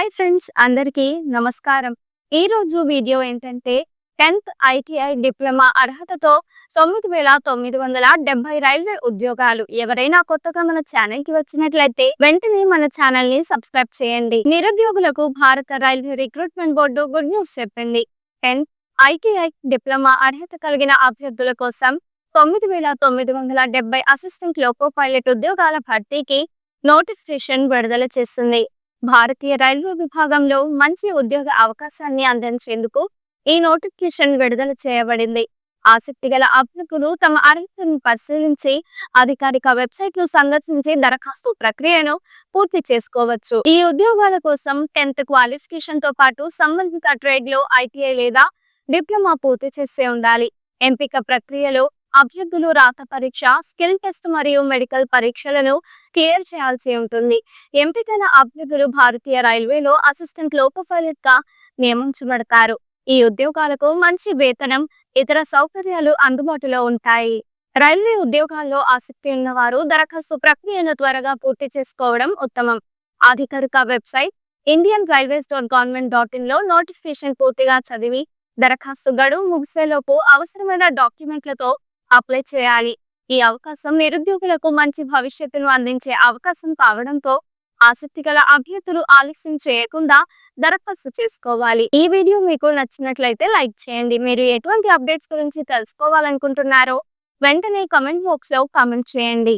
Hi friends అందరికీ నమస్కారం. ఈ రోజు వీడియో ఏంటంటే టెన్త్ ఐటీఐ డిప్లొమా అర్హతతో తొమ్మిది వేల తొమ్మిది వందల డెబ్బై రైల్వే ఉద్యోగాలు. ఎవరైనా కొత్తగా మన ఛానల్కి వచ్చినట్లయితే వెంటనే మన ఛానల్ని సబ్స్క్రైబ్ చేయండి. నిరుద్యోగులకు భారత railway recruitment board good news చెప్పింది. టెన్త్ ఐటీఐ డిప్లొమా అర్హత కలిగిన అభ్యర్థుల కోసం తొమ్మిది వేల తొమ్మిది వందల డెబ్బై అసిస్టెంట్ లోకో పైలట్ ఉద్యోగాల భర్తీకి నోటిఫికేషన్ విడుదల చేసింది. భారతీయ రైల్వే విభాగంలో మంచి ఉద్యోగ అవకాశాన్ని అందించేందుకు ఈ నోటిఫికేషన్ విడుదల చేయబడింది. ఆసక్తి గల అభ్యర్థులు తమ అర్హతను పరిశీలించి అధికారిక వెబ్సైట్ను సందర్శించి దరఖాస్తు ప్రక్రియను పూర్తి చేసుకోవచ్చు. ఈ ఉద్యోగాల కోసం టెన్త్ క్వాలిఫికేషన్తో పాటు సంబంధిత ట్రేడ్లో ఐటీఐ లేదా డిప్లొమా పూర్తి చేసే ఉండాలి. ఎంపిక ప్రక్రియలో అభ్యర్థులు రాత పరీక్ష స్కిల్ టెస్ట్ మరియు మెడికల్ పరీక్షలను క్లియర్ చేయాల్సి ఉంటుంది. ఎంపికైన అభ్యర్థులు భారతీయ రైల్వేలో అసిస్టెంట్ లోకో పైలట్గా నియమించబడతారు. ఈ ఉద్యోగాలకు మంచి వేతనం ఇతర సౌకర్యాలు అందుబాటులో ఉంటాయి. రైల్వే ఉద్యోగాల్లో ఆసక్తి ఉన్నవారు దరఖాస్తు ప్రక్రియను త్వరగా పూర్తి చేసుకోవడం ఉత్తమం. అధికారిక website Indian railways dot government dot ఇన్లో notification పూర్తిగా చదివి దరఖాస్తు గడువు ముగిసేలోపు అవసరమైన డాక్యుమెంట్లతో అప్లై చేయాలి. ఈ అవకాశం నిరుద్యోగులకు మంచి భవిష్యత్తును అందించే అవకాశం కావడంతో ఆసక్తి గల అభ్యర్థులు ఆలస్యం చేయకుండా దరఖాస్తు చేసుకోవాలి. ఈ వీడియో మీకు నచ్చినట్లయితే లైక్ చేయండి. మీరు ఎటువంటి అప్డేట్స్ గురించి తెలుసుకోవాలనుకుంటున్నారో వెంటనే కమెంట్ బాక్స్లో కామెంట్ చేయండి.